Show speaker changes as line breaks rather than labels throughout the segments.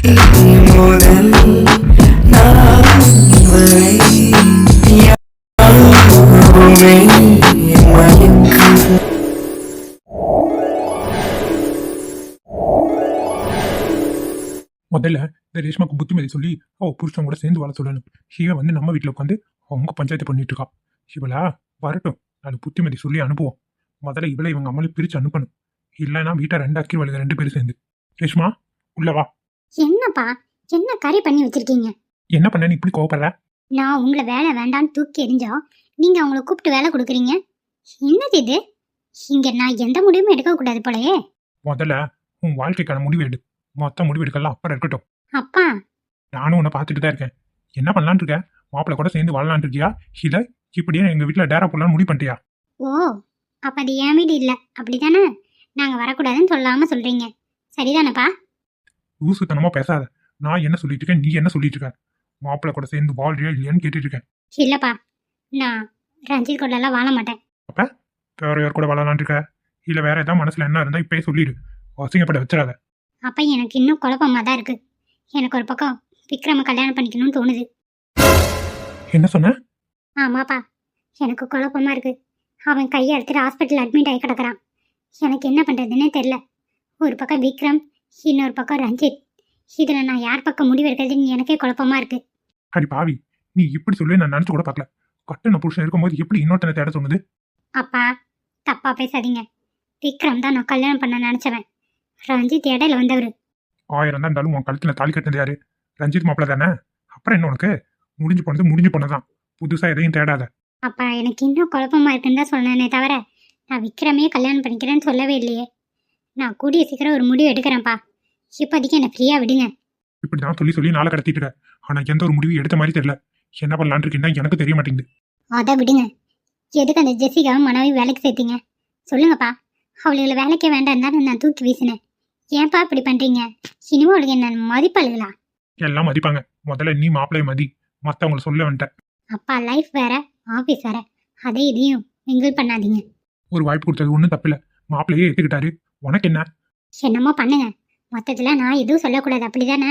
முதல்ல இந்த ரேஷ்மாக்கு புத்திமதி சொல்லி அவ புருஷன் கூட சேர்ந்து வாழ சொல்லணும். இவன் வந்து நம்ம வீட்டில் உட்காந்து அவங்க பஞ்சாயத்து பண்ணிட்டு இருக்கா. இவளா வரட்டும் நான் புத்திமதி சொல்லி அனுப்புவோம். முதல்ல இவளை இவங்க அம்மாவை பிரித்து அனுப்பணும். இல்லைன்னா வீட்டை ரெண்டு அக்கி வழுக ரெண்டு பேரும் சேர்ந்து. ரேஷ்மா உள்ளவா
என்னப்பா? என்ன கறி பண்ணி வச்சிருக்கீங்க?
என்ன பண்ண இப்படி கோவப்படுற?
நான் உங்களை வேலை வேண்டான்னு தூக்கி எறிஞ்சா நீங்க அவங்கள கூப்பிட்டு வேலை கொடுக்குறீங்க? என்னது இது? இங்க நான் எந்த முடிவும் எடுக்க கூடாது போலயே.
முதல்ல உன் வாழ்க்கைக்கான முடிவு எடு. மொத்த முடிவு எடுக்கலாம் அப்புறம் இருக்கட்டும்.
அப்பா.
நானும் உன்னை பார்த்துட்டு தான் இருக்கேன். என்ன பண்ணலான்னு இருக்க? மாப்பிள்ளை கூட சேர்ந்து வாழலான்னு இருக்கியா? இல்ல இப்படியே எங்க வீட்டுல டேரா போடலான்னு முடிவு பண்ணிட்டியா?
ஓ அப்ப அது என் வீடு இல்ல. அப்படிதானே நாங்க வரக்கூடாதுன்னு சொல்லாம சொல்றீங்க. சரிதானப்பா?
ஊசுத்தனமா பேசாத. நான் என்ன சொல்லிட்டு இருக்கேன் நீ என்ன சொல்லிட்டு இருக்க? மாப்பிள்ளை கூட சேர்ந்து வாழ்றியா இல்லையான்னு கேட்டுட்டு இருக்கேன்.
இல்லப்பா நான் ரஞ்சித் கூட எல்லாம் வாழ மாட்டேன்.
வேற யார் கூட வாழலான்னு இருக்க? இல்ல வேற ஏதாவது மனசுல என்ன இருந்தா இப்பயே சொல்லிடு. அசிங்கப்பட வச்சிடாத.
அப்ப எனக்கு இன்னும் குழப்பமா தான் இருக்கு. எனக்கு ஒரு பக்கம் விக்ரம கல்யாணம் பண்ணிக்கணும்னு தோணுது.
என்ன சொன்ன?
ஆமாப்பா எனக்கு குழப்பமா இருக்கு. அவன் கையை எடுத்துட்டு ஹாஸ்பிட்டல் அட்மிட் ஆகி கிடக்குறான். எனக்கு என்ன பண்றதுன்னே தெரியல. ஒரு பக்கம் விக்ரம் இன்னொரு பக்கம் ரஞ்சித் இதுல நான் யார் பக்கம் முடிவு எடுக்கிறதுன்னு எனக்கே குழப்பமா இருக்கு.
அடி பாவி நீ இப்படி சொல்லி நான் நினைச்சு கூட பார்க்கல. கட்டுன புருஷன் இருக்கும்போது எப்படி இன்னொருத்தனை தேட சொன்னது?
அப்பா தப்பா பேசாதீங்க. விக்ரம் தான் நான் கல்யாணம் பண்ண நினைச்சவன். ரஞ்சித் இடையில வந்தவர்.
ஆயிரம் தான் இருந்தாலும் உன் கழுத்துல தாலி கட்டினது யாரு? ரஞ்சித் மாப்பிள்ள தானே? அப்புறம் என்ன உனக்கு? முடிஞ்சு போனது முடிஞ்சு போனதான் புதுசா எதையும் தேடாத.
அப்பா எனக்கு இன்னும் குழப்பமா இருக்குன்னு தான் சொன்னேனே தவிர நான் விக்ரமே கல்யாணம் பண்ணிக்கிறேன்னு சொல்லவே இல்லையே. நான் கூடிய சீக்கிரம் ஒரு முடிவு எடுக்கிறேன்ப்பா. இப்போதைக்கு என்னை ஃப்ரீயா விடுங்க.
இப்படிதான் சொல்லி சொல்லி நாளை கடத்திட்டு இருக்க. ஆனா எந்த ஒரு முடிவு எடுத்த மாதிரி தெரியல. என்ன பண்ணலான்னு இருக்கீங்கன்னா எனக்கு தெரிய மாட்டேங்குது.
அதை விடுங்க. எதுக்கு அந்த ஜெசிகாவும் மனைவி வேலைக்கு சேர்த்தீங்க? சொல்லுங்கப்பா. அவளுகளை வேலைக்கே வேண்டாம் தானே நான் தூக்கி வீசினேன். ஏன்ப்பா இப்படி பண்றீங்க? இனிமே அவளுக்கு என்ன மதிப்பழுகளா
எல்லாம் மதிப்பாங்க. முதல்ல நீ மாப்பிள்ளைய மதி. மத்தவங்களை சொல்ல வந்துட்ட
அப்பா லைஃப் வேற ஆஃபீஸ் வேற. அதை இதையும் மிங்கிள் பண்ணாதீங்க.
ஒரு வாய்ப்பு கொடுத்தது ஒன்றும் தப்பில்ல. மாப்பிள்ளையே ஏத்துக்கிட்டாரு. உனக்கு என்ன?
என்னமோ பண்ணுங்க. மொத்தத்துல நான் எதுவும் சொல்லக்கூடாது அப்படிதானே?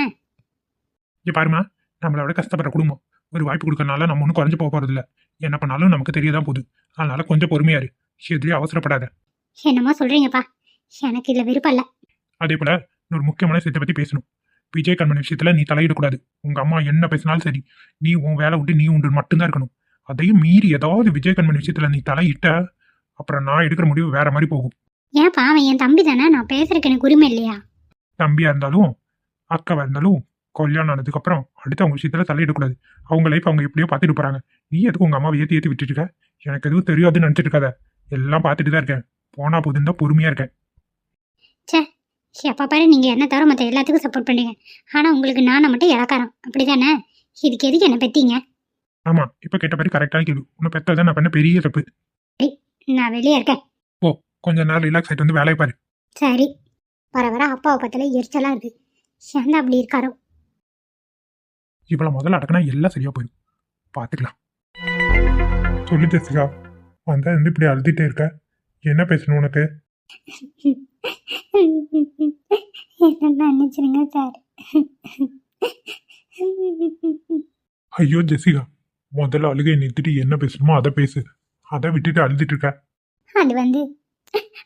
இங்க பாருமா நம்மளோட கஷ்டப்படுற குடும்பம். ஒரு வாய்ப்பு கொடுக்கறனால நம்ம ஒன்றும் குறைஞ்சு போக போறது இல்ல என்ன பண்ணாலும் நமக்கு தெரியதான் போகுது. அதனால கொஞ்சம் பொறுமையா இரு. எதுலயும் அவசரப்படாத.
என்னமோ சொல்றீங்கப்பா. எனக்கு இதுல விருப்பம் இல்ல.
அதே போல இன்னொரு முக்கியமான விஷயத்தை பத்தி பேசணும். விஜய் கண்மணி விஷயத்துல நீ தலையிடக்கூடாது. உங்க அம்மா என்ன பேசினாலும் சரி நீ உன் வேலை விட்டு நீ உண்டு மட்டும்தான் இருக்கணும். அதையும் மீறி ஏதாவது விஜய் கண்மணி விஷயத்துல நீ தலையிட்ட அப்புறம் நான் எடுக்கிற முடிவு வேற மாதிரி போகும்.
ஏன்ப்பா அவன் என் தம்பி தானே? நான் பேசுறதுக்கு எனக்கு உரிமை இல்லையா?
தம்பியா இருந்தாலும் அக்காவா இருந்தாலும் கல்யாணம் ஆனதுக்கு அப்புறம் அடுத்து அவங்க விஷயத்துல தலையிடக்கூடாது அவங்க லைஃப் அவங்க எப்படியோ பார்த்துட்டு போறாங்க. நீ எதுக்கு உங்க அம்மாவை ஏத்தி ஏத்தி விட்டுட்டு இருக்க? எனக்கு எதுவும் தெரியாதுன்னு நினைச்சிட்டு இருக்காத. எல்லாம் பார்த்துட்டு தான் இருக்கேன். போனா போதுன்னு தான் பொறுமையா இருக்கேன்.
எப்ப பாரு நீங்க என்ன தவிர மற்ற எல்லாத்துக்கும் சப்போர்ட் பண்ணீங்க ஆனா உங்களுக்கு நானை மட்டும் இழக்காரம் அப்படிதானே? இதுக்கு எதுக்கு என்ன பெத்தீங்க?
ஆமா இப்ப கேட்ட மாதிரி கரெக்டான கேள்வி. உன்னை பெத்ததான் நான் பண்ண பெரிய தப்பு.
நான் வெளியே இருக்கேன்.
கொஞ்ச நேரம் ரிலாக்ஸ் ஆயிட்டு வந்து வேலையை பாரு.
சரி. வர வர அப்பாவை பத்தில எரிச்சலா இருக்கு. ஏன் அப்படி இருக்காரோ?
இவ்வளவு முதல்ல அடக்கினா எல்லாம் சரியா போயிடும். பாத்துக்கலாம். சொல்லு ஜெசிகா வந்தா இருந்து இப்படி அழுதுட்டே இருக்க. என்ன பேசணும் உனக்கு?
என்ன மன்னிச்சிருங்க சார்.
ஐயோ ஜெசிகா முதல்ல அழுகை நிறுத்திட்டு என்ன பேசணுமோ அதை பேசு. அதை விட்டுட்டு அழுதுட்டு இருக்க.
அது வந்து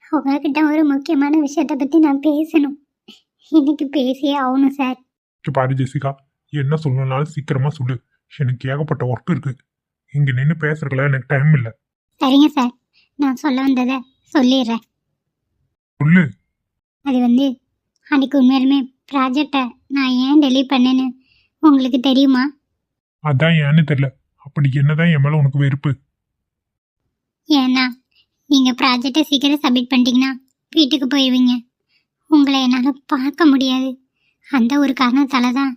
உங்ககிட்ட ஒரு முக்கியமான விஷயத்தை பத்தி நான் பேசணும். இன்னைக்கு பேசியே ஆகணும் சார்
பாரு ஜெசிகா. என்ன சொல்லணும்னாலும் சீக்கிரமா சொல்லு. எனக்கு ஏகப்பட்ட ஒர்க் இருக்கு. இங்க நின்று பேசுறதுல எனக்கு டைம் இல்ல.
சரிங்க சார் நான் சொல்ல வந்ததை சொல்லிடுறேன்.
சொல்லு.
அது வந்து அன்னைக்கு உண்மையாலுமே ப்ராஜெக்டை நான் ஏன் டெலீட் பண்ணேன்னு உங்களுக்கு தெரியுமா?
அதான் ஏன்னு தெரியல. அப்படி என்னதான் என் மேல உனக்கு வெறுப்பு?
ஏன்னா நீங்கள் ப்ராஜெக்டை சீக்கிரம் சப்மிட் பண்ணிட்டீங்கன்னா வீட்டுக்கு போயிடுவீங்க உங்களை என்னால் பார்க்க முடியாது. அந்த ஒரு காரணத்தால தான்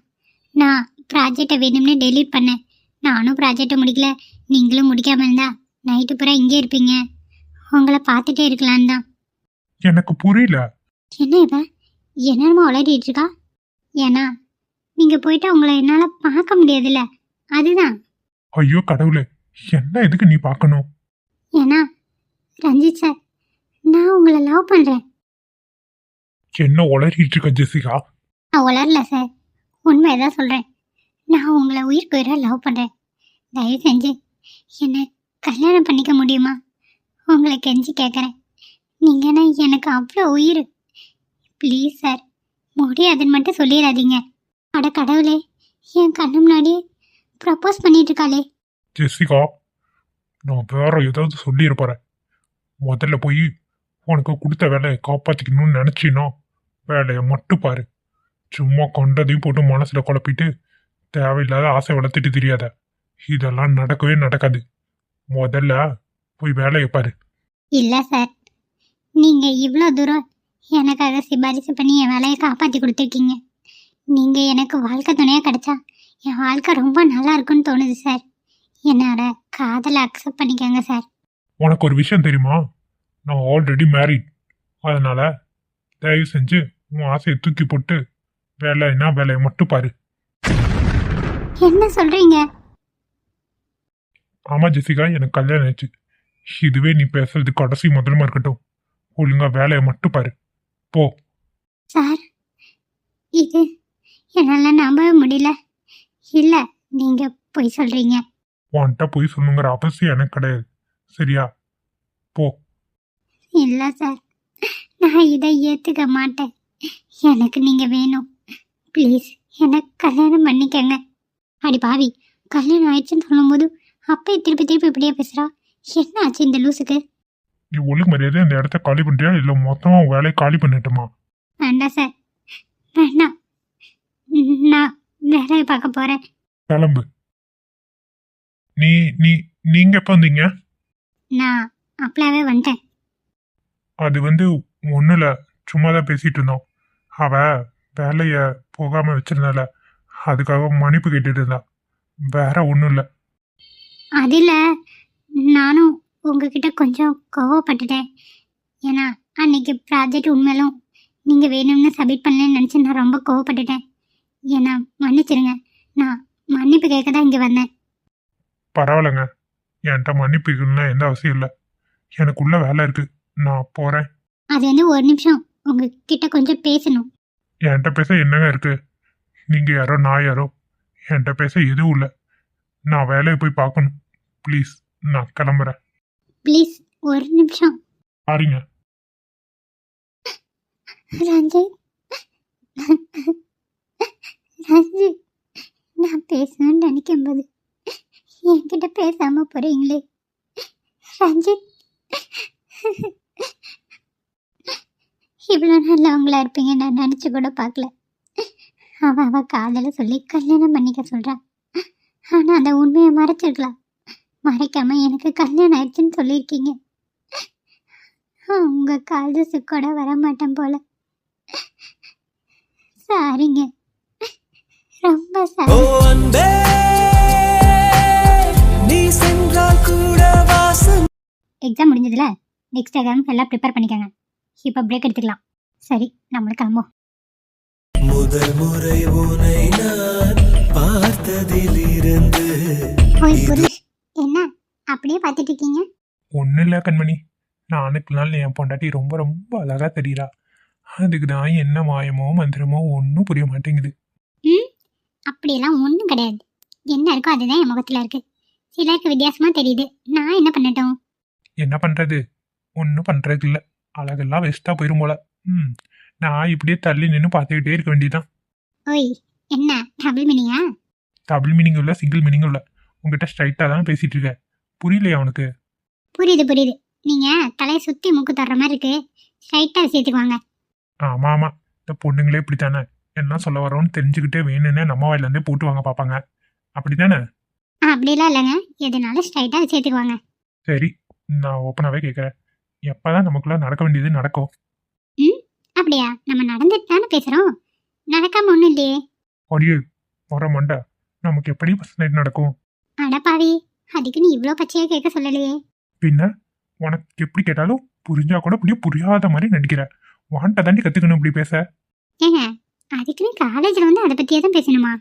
நான் ப்ராஜெக்டை வேணும்னே டெலீட் பண்ணேன். நானும் ப்ராஜெக்டை முடிக்கல. நீங்களும் முடிக்காம இருந்தா நைட்டு பூரா இங்கே இருப்பீங்க. உங்களை பார்த்துட்டே இருக்கலான்னு தான்.
எனக்கு புரியல.
என்ன இவ? என்னமா உளறிட்டு இருக்கா? ஏன்னா நீங்கள் போயிட்டா உங்களை என்னால் பார்க்க முடியாதுல்ல. அதுதான்.
ஐயோ கடவுளே என்ன எதுக்கு நீ பார்க்கணும்?
ஏன்னா ரஞ்சித் சார் நான் உங்களை லவ் பண்ணுறேன்
என்ன உளறிட்டு இருக்க ஜெசிகா?
நான் உளரல சார் உண்மையதான் சொல்கிறேன் நான் உங்களை உயிருக்கு உயிராக லவ் பண்ணுறேன் தயவு செஞ்சு என்னை கல்யாணம் பண்ணிக்க முடியுமா? உங்களை கெஞ்சி கேட்குறேன் நீங்கன்னா எனக்கு அவ்வளோ உயிர். ப்ளீஸ் சார் முடியாதுன்னு மட்டும் சொல்லிடாதீங்க அட கடவுளே என் கண்ணு முன்னாடியே ப்ரப்போஸ் பண்ணிட்டு இருக்காளே.
ஜெசிகா நான் வேற ஏதாவது சொல்லியிருப்பறேன். முதல்ல போய் உனக்கு கொடுத்த வேலையை காப்பாற்றிக்கணும்னு நினச்சின்னா வேலையை மட்டும் பாரு. சும்மா கொண்டதையும் போட்டு மனசில் குழப்பிட்டு தேவையில்லாத ஆசை வளர்த்துட்டு தெரியாத. இதெல்லாம் நடக்கவே நடக்காது. முதல்ல போய் வேலையை பாரு.
இல்லை சார். நீங்கள் இவ்வளோ தூரம் எனக்காக சிபாரிசு பண்ணி என் வேலையை காப்பாற்றி கொடுத்துருக்கீங்க. நீங்கள் எனக்கு வாழ்க்கை துணையாக கிடச்சா என் வாழ்க்கை ரொம்ப நல்லா இருக்குன்னு தோணுது சார். என்னோட காதலை அக்செப்ட் பண்ணிக்கோங்க சார்.
உனக்கு ஒரு விஷயம் தெரியுமா? நான் ஆல்ரெடி மேரிட் அதனால தயவு செஞ்சு உன் ஆசையை தூக்கி போட்டு வேலைன்னா வேலையை மட்டும் பாரு.
என்ன சொல்கிறீங்க
ஆமா ஜெசிகா எனக்கு கல்யாணம் ஆயிடுச்சு. இதுவே நீ பேசுறது கடைசி முதலமா இருக்கட்டும். ஒழுங்கா வேலையை மட்டும் பாரு. போ.
சார் இது என்னால் நம்பவே முடியல. இல்லை நீங்கள் பொய் சொல்கிறீங்க
உன்கிட்ட போய் சொல்லுங்கிற அவசியம் எனக்கு கிடையாது. சரியா? போ.
இல்லை சார் நான் இதை ஏற்றுக்க மாட்டேன். எனக்கு நீங்கள் வேணும். ப்ளீஸ் எனக்கு கல்யாணம் பண்ணிக்கங்க. அடி பாவி கல்யாணம் ஆயிடுச்சுன்னு சொல்லும்போது அப்பயே திருப்பி திருப்பி இப்படியே பேசுகிறா என்ன ஆச்சு இந்த லூசுக்கு?
நீ ஒழுங்கு மரியாதை இந்த இடத்த காலி பண்றியா இல்ல மொத்தமா உன் வேலையை காலி பண்ணிட்டுமா?
வேண்டாம் சார் வேண்டாம். நான் வேலையை பார்க்க போகிறேன்
கிளம்பு. நீ நீ நீங்க எப்ப வந்தீங்க?
நான் அப்பளாவே வந்துட்டேன்.
அது வந்து ஒண்ணுல சும்மா தான் பேசிட்டு இருந்தோம் அவ வேலைய போகாம வச்சிருந்தால அதுக்காக மன்னிப்பு கேட்டுட்டு இருந்தா வேற ஒண்ணும் இல்ல
அதில் நானும் உங்ககிட்ட கொஞ்சம் கோவப்பட்டுட்டேன். ஏன்னா அன்னைக்கு ப்ராஜெக்ட் உண்மையிலும் நீங்கள் வேணும்னு சப்மிட் பண்ணலன்னு நினச்சி நான் ரொம்ப கோவப்பட்டுட்டேன். ஏன்னா மன்னிச்சிருங்க. நான் மன்னிப்பு கேட்க தான் இங்கே வந்தேன்.
பரவாயில்லைங்க. என்கிட்ட மன்னிப்பு கேட்கணும்னா எந்த அவசியம் இல்லை. எனக்குள்ள வேலை இருக்கு. நான் போறேன்.
அது வந்து ஒரு நிமிஷம். உங்ககிட்ட கொஞ்சம் பேசணும்.
என்கிட்ட பேச என்னங்க இருக்கு? நீங்க யாரோ நான் யாரோ? என்கிட்ட பேச எதுவும் இல்லை. நான் வேலையை போய் பார்க்கணும். ப்ளீஸ் நான் கிளம்புறேன்.
ப்ளீஸ் ஒரு நிமிஷம்.
பாருங்க.
ரஞ்சித் ரஞ்சித் நான் பேசணும்னு நினைக்கும்போது என்கிட்ட பேசாம போறீங்களே? ரஞ்சித். இவ்வளோ நல்லவங்களா இருப்பீங்க நான் நினச்சி கூட பார்க்கல. அவ அவ காதல சொல்லி கல்யாணம் பண்ணிக்க சொல்கிறான் ஆனா அந்த உண்மையை மறைச்சிருக்கலாம். மறைக்காம எனக்கு கல்யாணம் ஆயிடுச்சுன்னு சொல்லியிருக்கீங்க. உங்க காதல் கூட வர மாட்டேன் போல. சாரிங்க. ரொம்ப சாரி.
நீ சென்றால் கூட வாசம்.
எக்ஸாம் முடிஞ்சதுல நெக்ஸ்ட் எக்ஸாம் எல்லாம் ப்ரிப்பேர் பண்ணிக்கோங்க. இப்போ பிரேக் எடுத்துக்கலாம். சரி நம்மளுக்கு கிளம்புவோம்.
முதல் முறை உனை நான் பார்த்ததிலிருந்து
என்ன? அப்படியே பார்த்துட்டு இருக்கீங்க?
ஒன்றும் இல்லை கண்மணி. நானுக்கு நாள் என் பொண்டாட்டி ரொம்ப ரொம்ப அழகா தெரியுறா. அதுக்கு தான் என்ன மாயமோ மந்திரமோ ஒன்றும் புரிய மாட்டேங்குது.
ம் அப்படியெல்லாம் ஒன்றும் கிடையாது. என்ன இருக்கோ அதுதான் என் முகத்தில் இருக்கு. சிலருக்கு வித்தியாசமா தெரியுது. நான் என்ன பண்ணட்டும்?
என்ன பண்றது? ஒன்றும் பண்றது இல்லை. அழகெல்லாம் வேஸ்ட்டாக போயிரும் போல. ம். நான் இப்படியே தள்ளி நின்று பார்த்துக்கிட்டே இருக்க வேண்டியதுதான்.
ஓய் என்ன? டபுள் மினியா
டபுள் மீனிங் இல்லை சிங்கிள் மீனிங் இல்லை. உங்ககிட்ட ஸ்ட்ரைட்டாக தானே பேசிட்டு இருக்க. புரியலையா அவனுக்கு
புரியுது புரியுது. நீங்க தலையை சுத்தி மூக்கு தர்ற மாதிரி இருக்கு. ஸ்ட்ரைட்டா சேர்த்துக்குவாங்க
ஆமாம் ஆமாம் இந்த பொண்ணுங்களே இப்படி தானே என்ன சொல்ல வரோன்னு தெரிஞ்சுக்கிட்டே வேணும்னே நம்ம வாயிலேருந்தே போட்டு வாங்க பார்ப்பாங்க அப்படி தானே
அப்படிலாம் இல்லைங்க. எதுனாலும் ஸ்ட்ரைட்டா சேர்த்துக்குவாங்க.
சரி நான் ஓப்பனாகவே கேட்குறேன் எப்போ தான் நமக்குள்ள நடக்க வேண்டியது நடக்கும்
அப்படியா? நம்ம நடந்துட்டு தானே பேசுறோம். நடக்காம ஒன்றும் இல்லையே.
அடியே வர மண்டை. நமக்கு எப்படி ஃபர்ஸ்ட் நைட் நடக்கும்?
அடப்பாவி அதுக்கு நீ இவ்வளோ பச்சையா கேட்க சொல்லலையே.
பின்ன உனக்கு எப்படி கேட்டாலும் புரிஞ்சா கூட அப்படியே புரியாத மாதிரி நடிக்கிற. வாண்ட தாண்டி கற்றுக்கணும் இப்படி பேச.
ஏங்க அதுக்குன்னு காலேஜில் வந்து அதை பற்றியே தான் பேசணுமா?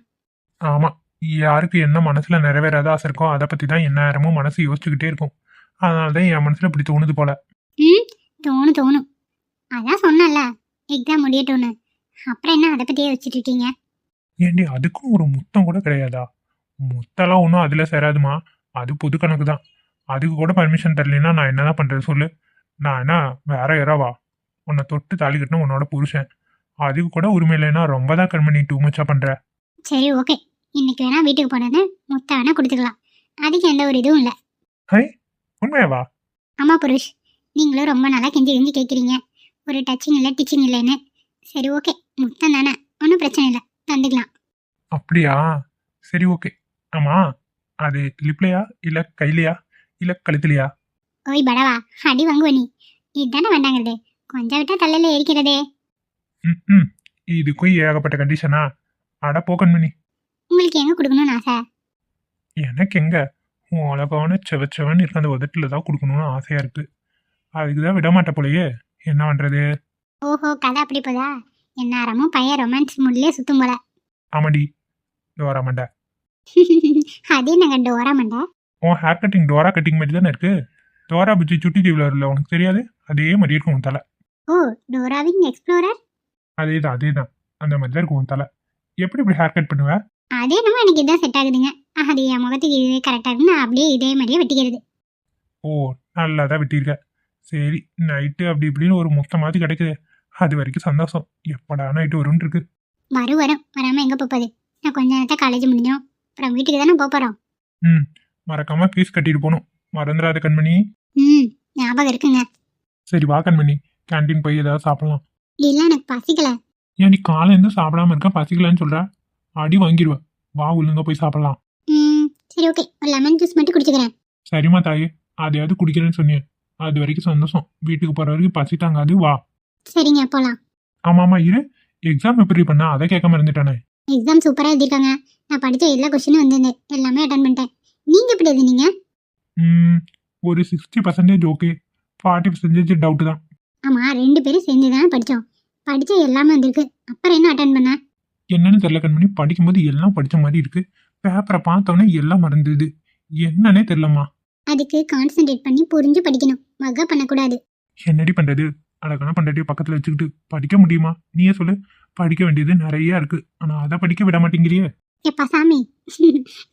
ஆமாம் யாருக்கு என்ன மனசில் நிறைவேறாத ஆசை இருக்கோ அதை பற்றி தான் என்ன நேரமும் மனசு யோசிச்சுக்கிட்டே இருக்கும். அதனால தான் என் மனசில் இப்படி தோணுது போல.
ம் தோணும் தோணும். அதான் சொன்னல எக்ஸாம் முடியட்டும்னு. அப்புறம் என்ன அதை பற்றியே வச்சுட்டு இருக்கீங்க?
ஏண்டி அதுக்கும் ஒரு முத்தம் கூட கிடையாதா? முத்தம்லாம் ஒன்றும் அதில் சேராதுமா? அது பொது கணக்கு தான். அதுக்கு கூட பர்மிஷன் தரலைன்னா நான் என்னதான் பண்றது சொல்லு. நான் என்ன வேற யாராவா உன்னை தொட்டு தாலி கட்டின உன்னோட புருஷன். அதுக்கு கூட உரிமை இல்லைன்னா ரொம்ப தான் கண்மணி டூ மச்சா பண்ற.
சரி ஓகே இன்னைக்கு வேணா வீட்டுக்கு போனது வேணா கொடுத்துக்கலாம். அதுக்கு எந்த ஒரு இதுவும் இல்லை.
ஹை உண்மையாவா?
ஆமா புருஷ் நீங்களும் ரொம்ப நாளா கெஞ்சி கெஞ்சி கேட்குறீங்க ஒரு டச்சிங் இல்லை டிச்சிங் இல்லைன்னு. சரி ஓகே முத்தம் தானே? ஒன்றும் பிரச்சனை இல்லை. தந்துக்கலாம்.
அப்படியா? சரி ஓகே ஆமா அது லிப்லையா இல்ல கையிலையா? இல்ல கழுத்துலையா?
ஓய் படவா. அடி வாங்குவ நீ. இதுதானே வேண்டாங்கிறது. கொஞ்சம் விட்டா தலையில இருக்கிறதே
ம் ம் இதுக்கும் ஏகப்பட்ட கண்டிஷனா அட போ கண்மணி
உங்களுக்கு எங்க கொடுக்கணும்னு ஆசை?
எனக்கு எங்க? உன் அழகான செவச்சவன் இருக்க அந்த உதட்டில் தான் கொடுக்கணும்னு ஆசையா இருக்கு. அதுக்கு தான் விட மாட்ட போலயே. என்ன பண்றது?
ஓஹோ கதை அப்படி போதா? எந்நேரமும் பையன் ரொமான்ஸ் மூட்லயே சுத்தும் போல.
ஆமாடி. டோரா மண்டை.
அது என்னங்க டோரா மண்டை?
உன் ஹேர் கட்டிங் டோரா கட்டிங் மாதிரி தானே இருக்கு? டோரா புஜ்ஜி சுட்டி தீவில் வரல உனக்கு தெரியாது? அதே மாதிரி இருக்கும் உன் தலை.
ஓ டோராவின் எக்ஸ்ப்ளோரர்
அதே தான் அதே தான் அந்த மாதிரி தான் இருக்கும் உன் தலை. எப்படி இப்படி ஹேர் கட் பண்ணுவ?
அதே என்னமோ எனக்கு இதான் செட் ஆகுதுங்க. அது என் முகத்துக்கு இதுவே கரெக்டாக இருக்குன்னு நான் அப்படியே இதே மாதிரியே வெட்டிக்கிறது.
ஓ நல்லா தான் வெட்டியிருக்க. சரி நைட்டு அப்படி இப்படின்னு ஒரு முத்த மாதிரி கிடைக்குது. அது வரைக்கும் சந்தோஷம். எப்படா நைட்டு வரும்னு இருக்கு.
வரும் வரும். வராமல் எங்கே போகுது நான் கொஞ்ச நேரத்தை காலேஜ் முடிஞ்சோம் அப்புறம் வீட்டுக்கு தானே போக போகிறோம்
ம் மறக்காம ஃபீஸ் கட்டிட்டு போகணும் மறந்துடாத கண்மணி.
ம் ஞாபகம் இருக்குங்க.
சரி வா கண்மணி. கேண்டீன் போய் ஏதாவது சாப்பிடலாம்.
இல்லை எனக்கு பசிக்கல.
ஏன் நீ காலையிலேருந்து சாப்பிடாம இருக்க? பசிக்கலன்னு சொல்ற? அடி வாங்கிடுவேன் வா ஒழுங்கா போய் சாப்பிடலாம்.
ம் சரி ஓகே லெமன் ஜூஸ் மட்டும் குடிச்சுக்கிறேன்.
சரிம்மா தாயே. அதையாவது குடிக்கிறேன்னு சொன்னேன். அது வரைக்கும் சந்தோஷம். வீட்டுக்கு போற வரைக்கும் பசி தாங்காது வா.
சரிங்க போகலாம்
ஆமாமா இரு. எக்ஸாம் எப்படி பண்ணா அதை கேட்காம இருந்துட்டானே.
எக்ஸாம் சூப்பராக எழுதிருக்காங்க நான் படித்த எல்லா கொஸ்டினும் வந்திருந்தேன் எல்லாமே அட்டன் பண்ணிட்டேன். நீங்கள் எப்படி எழுதுனீங்க?
ஒரு sixty percentage okay forty percentage doubt தான்.
ஆமாம் ரெண்டு பேரும் சேர்ந்து தானே படித்தோம் படித்த எல்லாமே வந்திருக்கு. அப்புறம் என்ன அட்டன் பண்ண?
என்னன்னு தெரியல கண்மணி. படிக்கும்போது எல்லாம் படிச்ச மாதிரி இருக்கு. பேப்பரை பார்த்தோன்னே எல்லாம் மறந்துது என்னன்னே தெரியலம்மா.
அதுக்கு கான்சென்ட்ரேட் பண்ணி புரிஞ்சு படிக்கணும். வகை பண்ணக்கூடாது.
என்னடி பண்றது? அழகான பண்றதையும் பக்கத்துல வச்சுக்கிட்டு படிக்க முடியுமா? நீயே சொல்லு. படிக்க வேண்டியது நிறைய இருக்கு. ஆனா அதை படிக்க விட மாட்டேங்கிறியே.
எப்பா சாமி?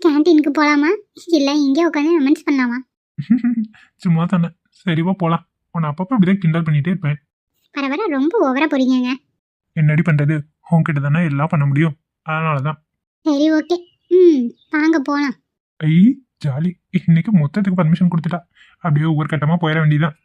கேன்டீனுக்கு போகலாமா இல்லை இங்கே உட்காந்து ரொமான்ஸ் பண்ணலாமா?
சும்மா தானே சரிவா போலாம். உன்னை அப்பப்போ இப்படிதான் கிண்டல் பண்ணிட்டே இருப்பேன்.
வர ரொம்ப ஓவரா போறீங்கங்க.
என்னடி பண்றது? உன்கிட்ட தானே எல்லாம் பண்ண முடியும்? அதனாலதான்.
சரி ஓகே. ம் வாங்க போகலாம்
ஐ ஜாலி. இன்னைக்கு மொத்தத்துக்கு பர்மிஷன் கொடுத்துட்டா. அப்படியே ஒவ்வொரு கட்டமா போயிட வேண்டியதான்